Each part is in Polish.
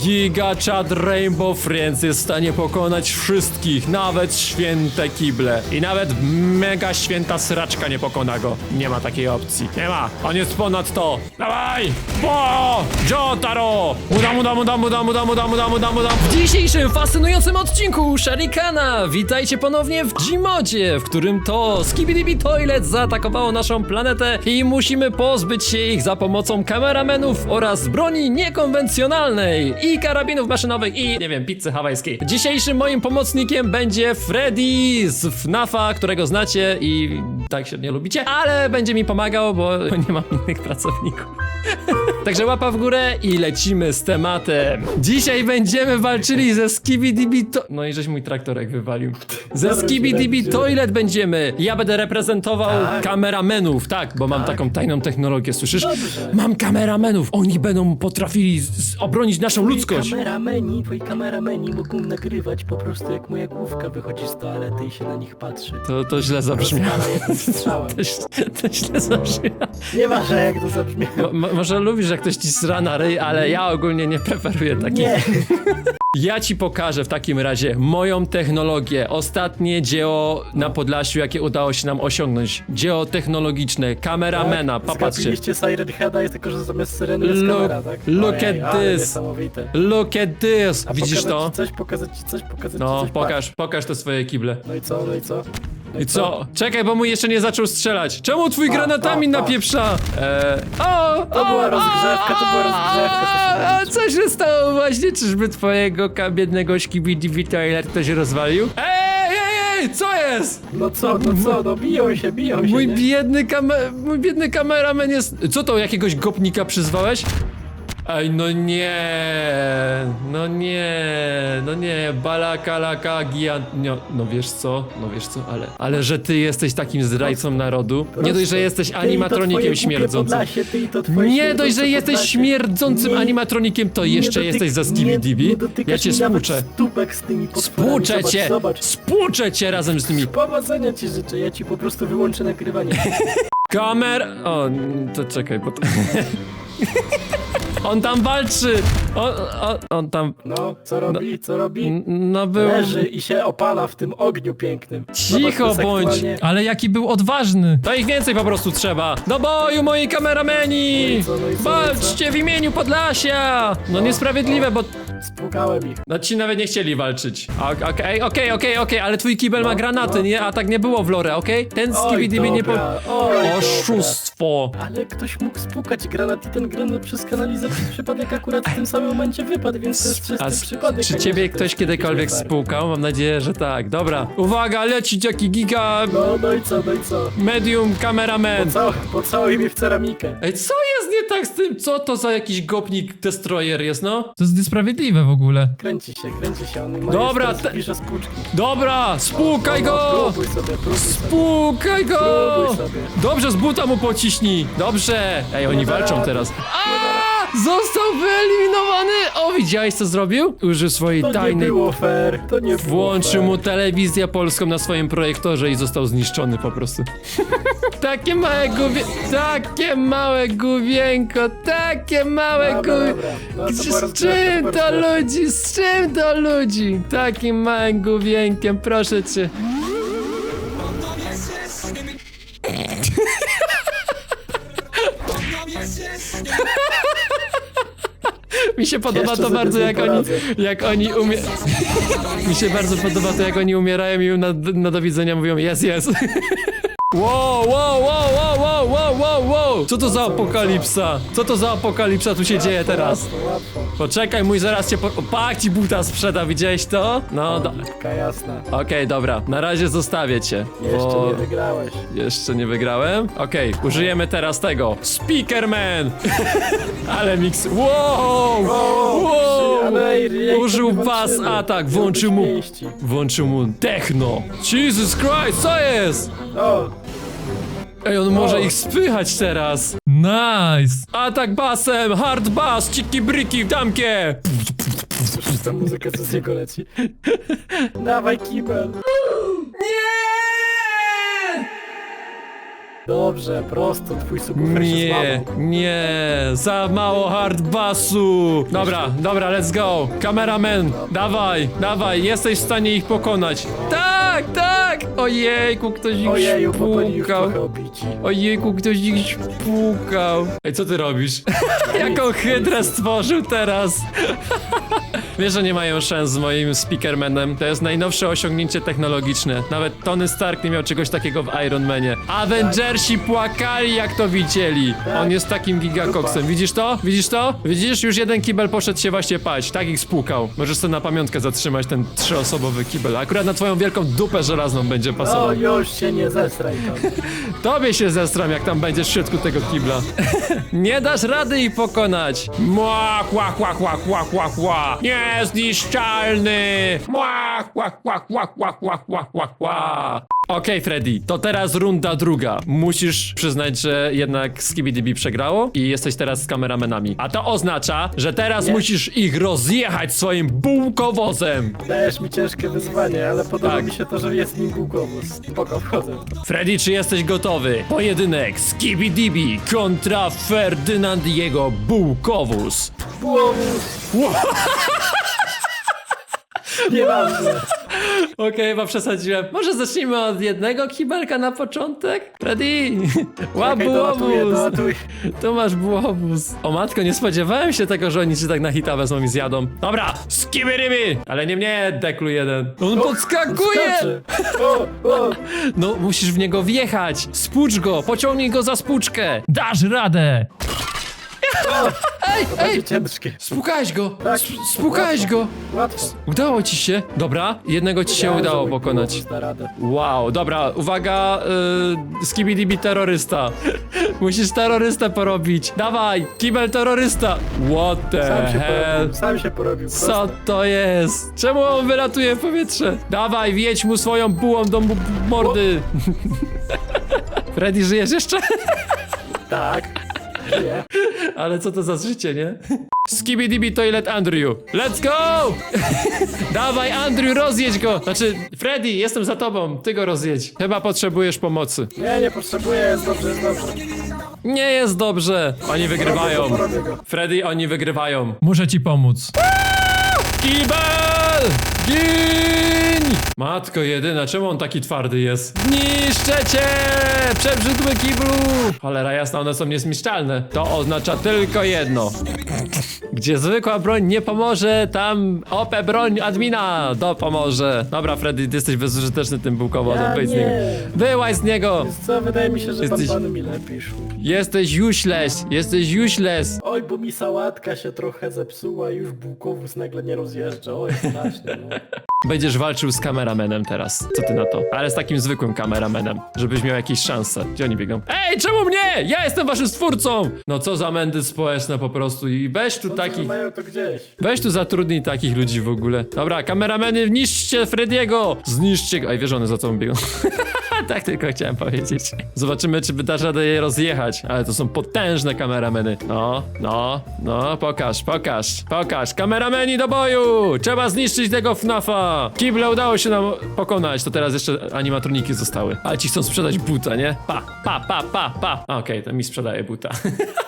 Giga Chat Rainbow Friends jest w stanie pokonać wszystkich, nawet święte kible. I nawet mega święta sraczka nie pokona go. Nie ma takiej opcji. Nie ma. On jest ponad to. Dawaj! Bo! Jotaro! Muda, muda, muda, muda, muda, muda, muda, muda, muda. W dzisiejszym fascynującym odcinku Sharikana witajcie ponownie w Gmodzie, w którym to Skibidi Toilet zaatakowało naszą planetę i musimy pozbyć się ich za pomocą kameramenów oraz broni niekonwencjonalnej i karabinów maszynowych i, nie wiem, pizzy hawajskiej. Dzisiejszym moim pomocnikiem będzie Freddy z FNAFa, którego znacie i tak się nie lubicie, ale będzie mi pomagał, bo nie mam innych pracowników. Także łapa w górę i lecimy z tematem. Dzisiaj będziemy walczyli ze Skibidibi to... No i żeś mój traktorek wywalił. Ze Skibidibi. Toilet będziemy. Ja będę reprezentował Tak. kameramenów, tak, bo mam taką tajną technologię, słyszysz? Mam kameramenów. Oni będą potrafili z- z- obronić naszą ludzkość. Kamerameni, twoi kamerameni mogą nagrywać po prostu jak moja główka wychodzi z toalety i się na nich patrzy. To, to źle zabrzmiało. Strzałem. To, źle- to źle zabrzmiało. Nieważne jak to zabrzmiało. Mo- mo- może lubisz, jak ktoś ci sra na ryj, ale ja ogólnie nie preferuję takich Nie. Ja ci pokażę w takim razie moją technologię. Ostatnie dzieło na Podlasiu, jakie udało się nam osiągnąć. Dzieło technologiczne, kameramena, popatrzcie. Zgadziliście Siren Heada, jest tylko, że zamiast syreny jest Look- kamera, tak? look at ale this. Niesamowite. Look at this! A Widzisz pokazać to? Ci coś, pokazać ci coś, pokazać No, ci coś. pokaż, pokaż te swoje kible. No i co, no i co? I co? Czekaj, bo mój jeszcze nie zaczął strzelać. Czemu twój granatami pa, pa. napieprza? Eee, o, To o, była o, rozgrzewka, to była o, rozgrzewka, A co się stało właśnie? Czyżby twojego biednego skibidi toilet ktoś rozwalił? Ej, ej, ej, co jest? No co, no co, no biją się, biją się, Mój nie? biedny kamer... Mój biedny kameraman jest... Co to, jakiegoś gopnika przyzwałeś? Ej, no nie, no nie, no nie, balakalaka, gian... No, no wiesz co, no wiesz co, ale... Ale że ty jesteś takim zdrajcą narodu, nie dość, że jesteś animatronikiem śmierdzącym. Podlasie, ty i to twoje Nie dość, że jesteś Podlasie. śmierdzącym Nie- animatronikiem, to jeszcze jesteś za nie- Skibidibi. nie dotykasz Ja cię mi nawet spłuczę. Stópek z tymi potworami. Spłuczę Zobacz, cię, Zobacz, spłuczę cię razem z tymi Powodzenia ci życzę, ja ci po prostu wyłączę nagrywanie. Kamer... O, to czekaj, bo to... On tam walczy! On, on, on tam... No, co robi, co robi? No był... Leży i się opala w tym ogniu pięknym. Zobacz, to Cicho jest bądź! aktualnie- Ale jaki był odważny! To ich więcej po prostu trzeba! Do boju, moi kamerameni! No i co, no i co, no i Walczcie w imieniu Podlasia! No niesprawiedliwe, bo... Spłukałem ich. No ci nawet nie chcieli walczyć. Ok- Okej, okej, okej, okej, ale twój kibel ma No, granaty, no. nie? A tak nie było w lore, okej? Ten Oj, skibidi nie po... dobra, oj, dobra. Oszustwo! Ale ktoś mógł spłukać granat i ten granat przez kanalizację przypadek akurat w tym samym momencie wypadł, więc to jest czysty A s- przypadek. czy ciebie ktoś jest kiedykolwiek spłukał? Mam nadzieję, że tak. Dobra. Uwaga, leci jaki giga No, no i co, no i co? medium cameraman. Cał, pocałuj mnie w ceramikę. Ej, co jest nie tak z tym? Co to za jakiś gopnik destroyer jest, no? To jest niesprawiedliwe w ogóle. Kręci się, kręci się, on ma Dobra, jest te- teraz bliżej spłuczki. Dobra, spłukaj No, go! Próbuj sobie, próbuj sobie. Spłukaj go! Próbuj sobie. Dobrze, z buta mu pociśnij. Dobrze. Ej, oni Nie da walczą rady. teraz. A! Został wyeliminowany! O, widziałeś co zrobił? Użył swojej To nie tajnej... było fair, to nie było Włączył fair. mu telewizję polską na swoim projektorze i został zniszczony po prostu. takie małe gubie... Takie małe gubienko, takie małe Dobra, gubie... dobra. No, to Z, była z rozgrzewka, czym to ludzi? Z czym to ludzi? Takim małym gubienkiem, proszę cię. Mi się podoba Jeszcze to bardzo, jak oni, jak oni umie... Mi się bardzo podoba to, jak oni umierają i na, na do widzenia mówią yes, yes. Wow, wow, wow, wow, wow, wow, wow, wow! Co to za apokalipsa? Co to za apokalipsa tu się dzieje teraz? Poczekaj, mój zaraz cię po... O, Pak ci buta sprzeda, widziałeś to? No, do... Taka jasna. Okej, dobra, na razie zostawię cię. Jeszcze bo- nie wygrałeś. Jeszcze nie wygrałem? Okej, użyjemy teraz tego. Speakerman! Ale mix... Wow! Wow! to Użył my was walczymy? atak, włączył mu... Włączył mu techno. Jesus Christ, co jest? O, Ej, on może ich spychać teraz. Nice! Atak basem, hard bass, ciki briki w damkie. słyszysz tę muzykę, co z niego leci? Dawaj kibel. Dobrze, prosto, twój subwoofer się Nie, złamał. nie, za mało hard bassu. Dobra, dobra, let's go. Kameraman, dawaj, dawaj, jesteś w stanie ich pokonać. Tak, tak! Ojejku, ktoś ich Ojeju, już spłukał. trochę obici. Ojejku, ktoś ich spłukał. Ej, co ty robisz? Jaką hydrę stworzył teraz? Wiesz, że nie mają szans z moim Speakermanem. To jest najnowsze osiągnięcie technologiczne. Nawet Tony Stark nie miał czegoś takiego w Iron Manie. Avengersi płakali, jak to widzieli. On jest takim gigakoksem. Widzisz to? Widzisz to? Widzisz? Już jeden kibel poszedł się właśnie paść. Tak ich spłukał. Możesz sobie na pamiątkę zatrzymać ten trzyosobowy kibel. Akurat na twoją wielką dupę żelazną będzie No pasował. już się nie zestraj tam. Tobie się zestram, jak tam będziesz w środku tego kibla. Nie dasz rady ich pokonać. Mła, kła, kła, kła, kła, kła, kła. Niezniszczalny! Mła, mła, mła, mła, mła, mła, mła, mła. Okej, Freddy, to teraz runda druga. Musisz przyznać, że jednak Skibidi przegrało i jesteś teraz z kameramenami. A to oznacza, że teraz Nie. musisz ich rozjechać swoim bułkowozem. Dajesz mi ciężkie wyzwanie, ale podoba Tak. mi się to, że jest nim głukowóz. Spoko, wchodzę. Freddy, czy jesteś gotowy? Pojedynek Skibidibi kontra Ferdynand i jego bułkowóz. Głowóz! Nieważne. Okej, chyba przesadziłem. Może zacznijmy od jednego kibelka na początek? Dolatuję, bułowóz. dolatuję. Tu masz bułowóz. O matko, nie spodziewałem się tego, że oni cię tak na hita wezmą i zjadą. Dobra, skibiryby! Ale nie mnie, deklu jeden. On podskakuje! Skacze. O, o. No, musisz w niego wjechać. Spłucz go, pociągnij go za spłuczkę. Dasz radę! Ej, To ej, będzie ciężkie. spłukałeś go. Tak. Sp- go. Łatwo. Udało ci się. Dobra, jednego ci się Wiedziałem, że udało mój pokonać. da radę. Wow, dobra, uwaga, yy, skibidibi terrorysta. Musisz terrorystę porobić. Dawaj, kibel terrorysta. What the Sam się hell? porobił, sam się porobił. Co to jest? Czemu on wylatuje w powietrze? Dawaj, wiedź mu swoją bułą do mordy. Freddy, żyjesz jeszcze? Tak. Ale co to za życie, nie? Skibidibi Toilet Andrew. Let's go! Dawaj, Andrew, rozjedź go! Znaczy, Freddy, jestem za tobą, ty go rozjedź. Chyba potrzebujesz pomocy. Nie, nie potrzebuję, jest dobrze, jest dobrze. Nie jest dobrze. Oni wygrywają. Porobię go. Freddy, oni wygrywają. Muszę ci pomóc. Kibel! Gin! Matko jedyna, czemu on taki twardy jest? Niszczę cię! Przebrzydły kiblu! Cholera jasna, one są niezniszczalne. To oznacza tylko jedno. Gdzie zwykła broń nie pomoże, tam OP broń admina dopomoże. Dobra, Freddy, ty jesteś bezużyteczny tym bułkowodem, Ja wyjdź z nie. niego. Z niego! Wiesz co, wydaje mi się, że Jesteś- pan mi lepiej. Jesteś useless, jesteś useless. Oj, bo mi sałatka się trochę zepsuła i już bułkowóz nagle nie rozjeżdża. Oj, strasznie, no. Będziesz walczył z kameramenem teraz. Co ty na to? Ale z takim zwykłym kameramenem, żebyś miał jakieś szanse. Gdzie oni biegną? Ej, czemu mnie? Ja jestem waszym stwórcą! No co za mędy społeczne po prostu i weź tu takich... mają to gdzieś. Weź tu zatrudnij takich ludzi w ogóle. Dobra, kamerameny, niszczcie Frediego! Zniszczcie go. Ej, wiesz, one za co biegą. tak tylko chciałem powiedzieć. Zobaczymy, czy dasz radę je rozjechać. Ale to są potężne kamerameny. No, no, no, pokaż, pokaż, pokaż. Kamerameni do boju! Trzeba zniszczyć tego FNAFa! Kible udało się nam pokonać, to teraz jeszcze animatroniki zostały. Ale ci chcą sprzedać buta, nie? Pa, pa, pa, pa, pa. Okej, to mi sprzedaje buta.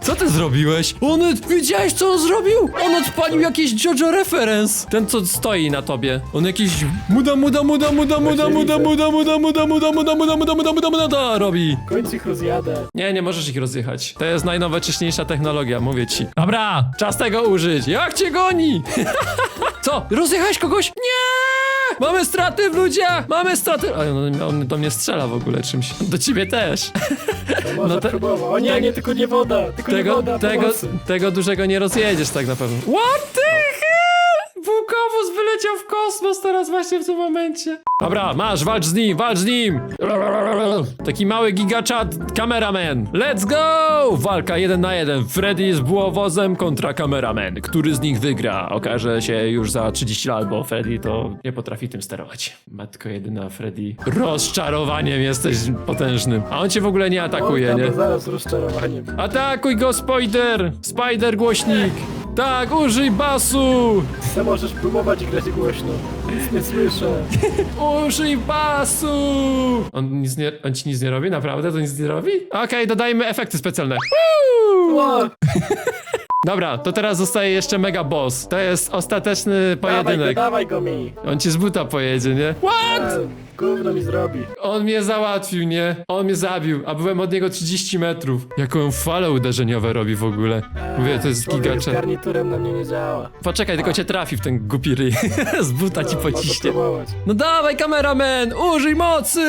Co ty zrobiłeś? On, widziałeś co on zrobił? On odpalił jakiś JoJo reference. Ten co stoi na tobie. On jakiś muda, muda, muda, muda, muda, muda, muda, muda, muda, muda, muda, muda, muda, muda, robi. W końcu ich rozjadę. Nie, nie możesz ich rozjechać. To jest najnowocześniejsza technologia, mówię ci. Dobra! Czas tego użyć. Jak cię goni? Co? Rozjechałeś kogoś? Nie! Mamy straty w ludziach! Mamy straty! A on, on do mnie strzela w ogóle czymś. Do ciebie też. To może No te- próbował. O nie, nie, tylko nie woda. Tylko nie Tego, woda, tego, pomocy. tego dużego nie rozjedziesz tak na pewno. What the hell? Wulkowóz wyleciał w kosmos teraz właśnie w tym momencie. Dobra, masz, walcz z nim, walcz z nim! Taki mały gigachat kameraman. Let's go! Walka jeden na jeden. Freddy jest bułowozem kontra kameraman. Który z nich wygra? Okaże się już za 30 lat, bo Freddy to nie potrafi tym sterować. Matko jedyna, Freddy. Rozczarowaniem jesteś potężnym. A on cię w ogóle nie atakuje, nie? Zaraz rozczarowaniem. Atakuj go, Spider! Spider głośnik! Tak, użyj basu! Ty możesz próbować grać głośno. Nic nie słyszę. Użyj basu! On, nic nie, on ci nic nie robi? Naprawdę? To nic nie robi? Okej, dodajmy efekty specjalne. Woo! O, Dobra, to teraz zostaje jeszcze mega boss. To jest ostateczny dawaj go, pojedynek. dawaj go mi. On ci z buta pojedzie, nie? What? Gówno mi zrobi. On mnie załatwił, nie? On mnie zabił, a byłem od niego 30 metrów. Jaką fale uderzeniowe robi w ogóle. Mówię, to jest Człowiek z gigacze. garniturem na mnie nie działa. Poczekaj, tylko cię trafi w ten głupi ryj. z buta ci Mogę pociśnie. próbować. No dawaj, kameraman, użyj mocy!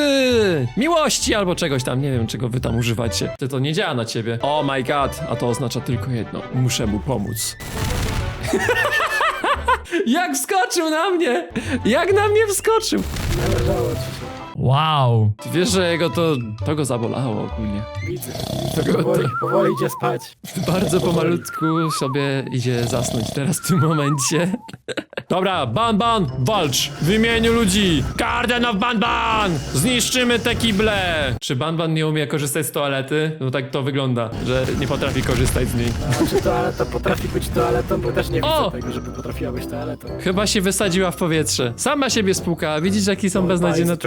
Miłości albo czegoś tam, nie wiem czego wy tam używacie. Ty to nie działa na ciebie. Oh my god, a to oznacza tylko jedno. Muszę mu pomóc. Jak wskoczył na mnie! Jak na mnie wskoczył! Należało ci się. Wow. Ty wiesz, że jego to... To go zabolało ogólnie. Widzę. Widzę, powoli, powoli idzie spać. Bardzo pomalutku sobie idzie zasnąć teraz w tym momencie. Dobra, Ban Ban, walcz! W imieniu ludzi! Garden of Ban Ban! Zniszczymy te kible! Czy Ban Ban nie umie korzystać z toalety? No tak to wygląda, że nie potrafi korzystać z niej. A czy toaleta potrafi być toaletą? Bo też nie widzę O! tego, żeby potrafiła być toaletą. Chyba się wysadziła w powietrze. Sama siebie spłukała. Widzisz, jaki są beznadziejne...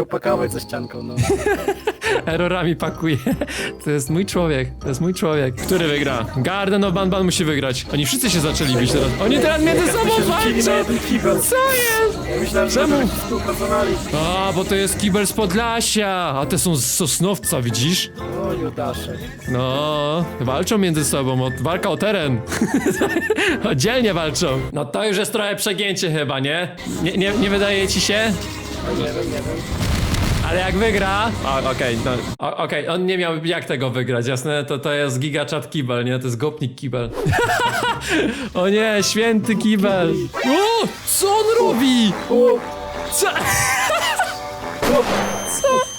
pakować ze ścianką, no. Errorami pakuje. To jest mój człowiek. To jest mój człowiek. Który wygra? Garden of Ban Ban musi wygrać. Oni wszyscy się zaczęli bić teraz. Oni teraz między sobą walczą! Co jest? Ja myślałem, że Czemu? będą współpracowali. A, bo to jest kibel z Podlasia, a te są z Sosnowca, widzisz? O, Judaszek. No, walczą między sobą, o, walka o teren. Oddzielnie walczą. No to już jest trochę przegięcie chyba, nie? Nie, nie, nie wydaje ci się? No nie wiem, nie wiem. Ale jak wygra... O, okej, no, o- okej, on nie miał jak tego wygrać, jasne? To, to jest gigachat kibel, nie? To jest gopnik kibel. o nie, święty kibel. O, co on robi? O, Co?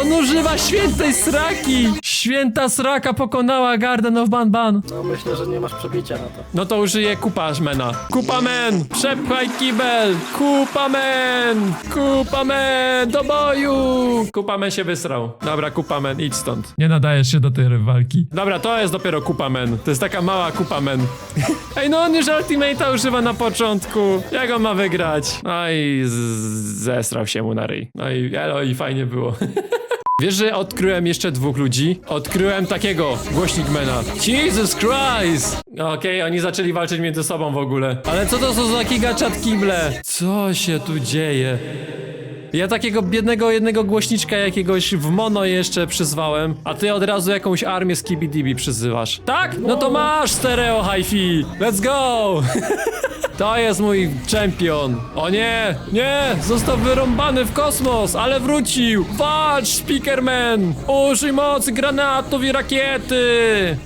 On używa świętej sraki! Święta sraka pokonała Garden of Ban Ban. no myślę, że nie masz przebicia na to. No to użyję kupamena. Kupamen! Przepchaj kibel! Kupamen! Kupamen! Do boju! Kupamen się wysrał. Dobra, kupamen, idź stąd. Nie nadajesz się do tej walki. Dobra, to jest dopiero kupamen. To jest taka mała kupamen. Ej, no on już ultimate'a używa na początku. Jak on ma wygrać? No i z- zesrał się mu na ryj. No i, elo, i fajnie było. Wiesz, że odkryłem jeszcze dwóch ludzi? Odkryłem takiego, głośnikmana. Jesus Christ! Okej, oni zaczęli walczyć między sobą w ogóle. Ale co to są za gigachat kible? Co się tu dzieje? Ja takiego biednego jednego głośniczka jakiegoś w mono jeszcze przyzwałem, a ty od razu jakąś armię z Kibidibi przyzywasz. Tak? No to masz stereo hi-fi! Let's go! To jest mój czempion. O nie, nie, został wyrąbany w kosmos, ale wrócił. Walcz, Speakerman! Użyj mocy granatów i rakiety!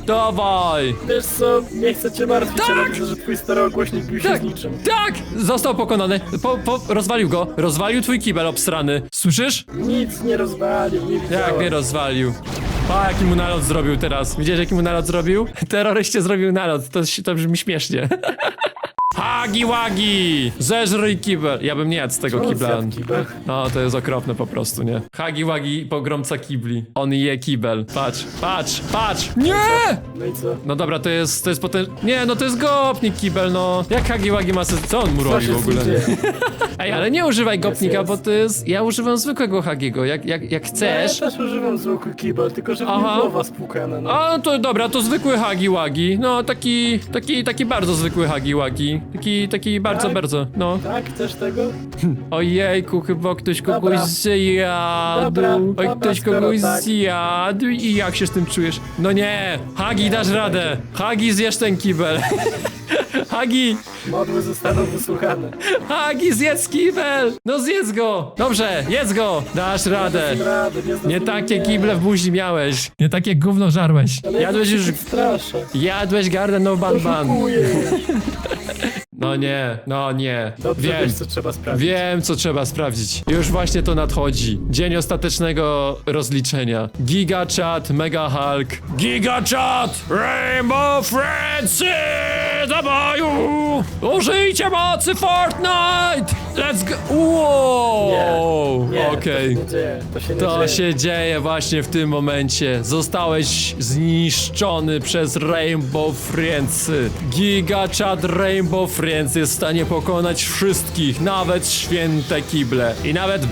Dawaj! Wiesz co, nie chcę cię martwić, ale widzę, że twój stereogłośnik bił się Tak, z niczym. tak! Został pokonany. Po, po, rozwalił go. Rozwalił twój kibel obsrany. Słyszysz? Nic nie rozwalił, nie Jak mnie rozwalił. Pa, jaki mu nalot zrobił teraz. Widziałeś, jaki mu nalot zrobił? Terroryście zrobił nalot. To, to brzmi śmiesznie. Hagi wagi! Zeżryj kibel. Ja bym nie jadł z tego On kibla. zjadł kibel. No, to jest okropne po prostu, nie? Hagi wagi, pogromca kibli. On je kibel. Patrz, patrz, patrz! Nie! No i co? No dobra, to jest, to jest potem... Nie, no to jest gopnik kibel, no. Jak Hagi wagi ma sens? Co on mu Co robi się w ogóle? dzieje? Ej, ale nie używaj gopnika, jest. bo to jest... Ja używam zwykłego Hagiego. Jak, jak, jak chcesz... Ja też używam zwykły kibel, tylko że w nim Aha. głowa spłukana, no. A, to dobra, to zwykły hagi wagi. No, taki, taki, taki bardzo zwykły hagi wagi. Taki, taki bardzo, Tak? bardzo, no. Tak, chcesz tego? Ojejku, chyba ktoś kogoś Dobra. zjadł. Dobra, Oj, dobra, ktoś skoro kogoś tak. zjadł i jak się z tym czujesz? No nie, Hagi, dasz radę. Hagi, zjesz ten kibel. Hagi, Modły zostaną wysłuchane. Hagi, zjedz kibel. No zjedz go. Dobrze, jedz go. Dasz radę. Rady, nie, takie kible w buzi miałeś. Nie takie gówno żarłeś. Jadłeś już- tak straszę. Jadłeś Garden of Ban Ban. Oszukuję. No nie, no nie. Dobrze Wiem. wiesz, co trzeba sprawdzić. Wiem, co trzeba sprawdzić. Już właśnie to nadchodzi. Dzień ostatecznego rozliczenia. Giga Chat, Mega Hulk. Giga Chat! Rainbow Frenzy! Do boju! Użyjcie mocy Fortnite! Let's go! Wow! Nie, Okej. to się nie dzieje. To się nie To dzieje. się dzieje właśnie w tym momencie. Zostałeś zniszczony przez Rainbow Friends. Giga Chat Rainbow Friends jest w stanie pokonać wszystkich, nawet święte kible. I nawet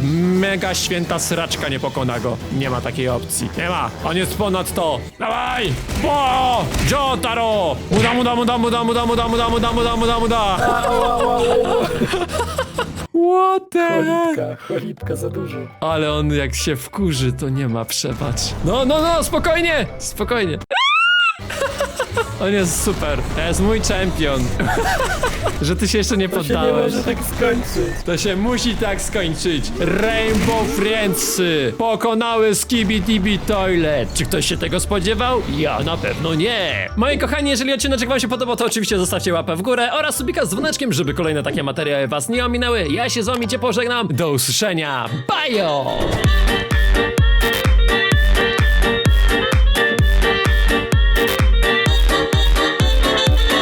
mega święta sraczka nie pokona go. Nie ma takiej opcji. Nie ma. On jest ponad to. Dawaj! Bo! Jotaro! Muda, muda, muda, muda, muda, muda, muda, muda, muda, muda, muda. What the heck? Cholipka, cholipka za dużo. Ale on jak się wkurzy, to nie ma przebacz. No, no, no, spokojnie! Spokojnie. On jest super. To jest mój czempion. Że ty się jeszcze nie To się nie poddałeś. może tak skończyć. To się musi tak skończyć. Rainbow Friendsy pokonały Skibidi Toilet. Czy ktoś się tego spodziewał? Ja na pewno nie. Moi kochani, jeżeli odcinek wam się podobał, to oczywiście zostawcie łapę w górę oraz subika z dzwoneczkiem, żeby kolejne takie materiały was nie ominęły. Ja się z wami cię pożegnam. Do usłyszenia. Bajo!